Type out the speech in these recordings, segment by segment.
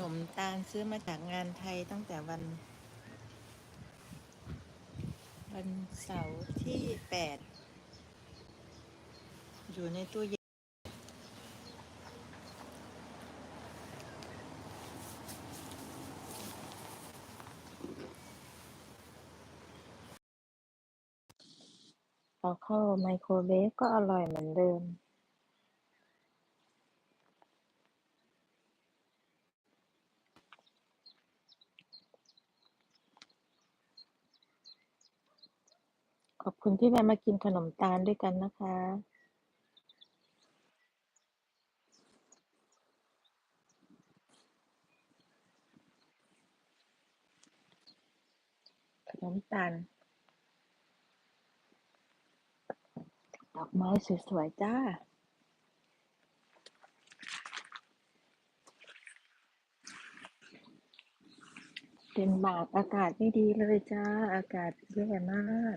นมตาลซื้อมาจากงานไทยตั้งแต่วัน วันเสาร์ที่แปดอยู่ในตู้เย็นเอาเข้าไมโครเวฟก็อร่อยเหมือนเดิม ขอบคุณที่แวะมากินขนมตาลด้วยกันนะคะ ขนมตาลดอกไม้สวยๆจ้าเป็นบากอากาศไม่ดีเลยจ้า อากาศแย่มาก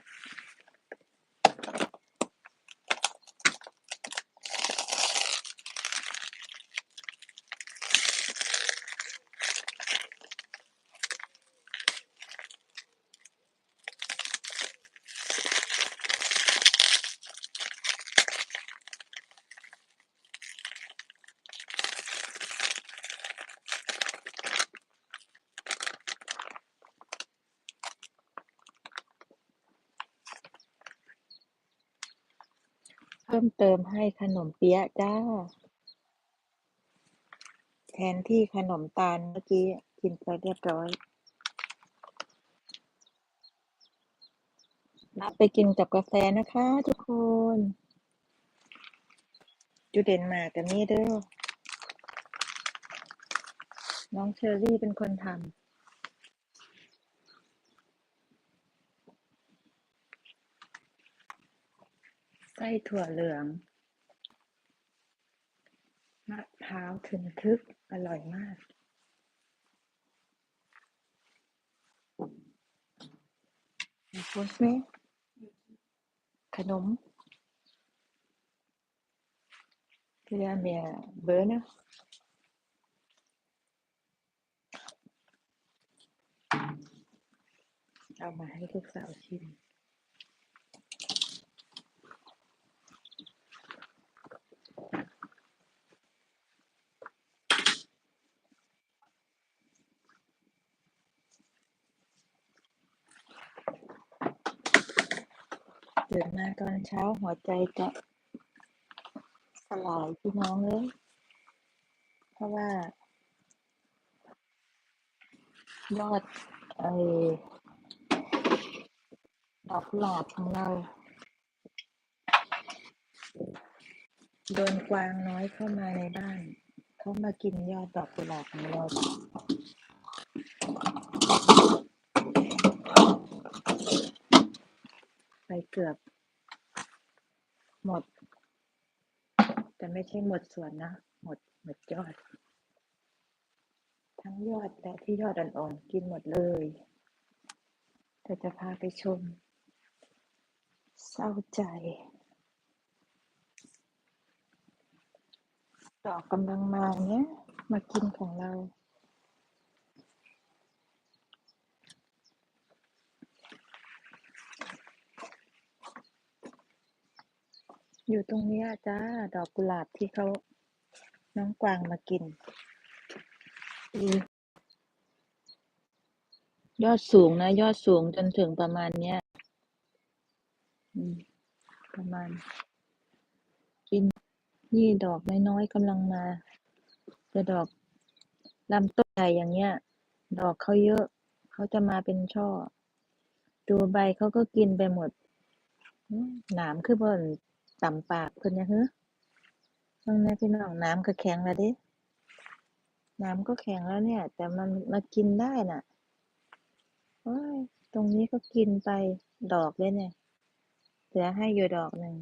พิ่มเติมให้ขนมเปี๊ยะจ้า แทนที่ขนมตาลเมื่อกี้กินไปเรียบร้อย รับไปกินกับกาแฟนะคะทุกคนจุเดนมากับนี่เด้อน้องเชอรี่เป็นคนทำ ไส้ถั่วเหลือง มะพร้าวถึงทึก อร่อยมาก โพสไหมขนมที่ร้านเมียเบอร์นะเอามาให้ลูกสาวชิม ตื่นมาตอนเช้าหัวใจจะสลายพี่น้องเลย เพราะว่า ยอดไอ้ดอกหลาบของเรา โดนกวางน้อยเข้ามาในบ้าน เขามากินยอดดอกกุหลาบของเรา ไป เกือบ หมด แต่ไม่ใช่หมดส่วนนะ หมดหมดยอด ทั้งยอดและที่ยอดอ่อนๆกินหมดเลยแต่จะพาไปชม เศร้าใจ ดอกกำลังมาเนี้ยมากินของเรา อยู่ตรงเนี้ยจ้า ดอกกุหลาบที่เขาน้องกวางมากินอืมยอดสูงนะ ยอดสูงจนถึงประมาณเนี้ยอืมประมาณ กินนี่ดอกน้อยๆกำลังมาแต่ดอกลำต้นใหญ่อย่างเงี้ย ดอกเขาเยอะ เขาจะมาเป็นช่อ ดูใบเขาก็กินไปหมดอืมหนามคือบ่อน ต่ำปากเพิ่นนะฮึเบิ่งในพี่น้องน้ำก็แข็งแล้วเด้ น้ำก็แข็งแล้วเนี่ย แต่มันมากินได้น่ะโอ้ยตรงนี้ก็กินไปดอกเลยเนี่ย เหลือให้อยู่ดอกหนึ่ง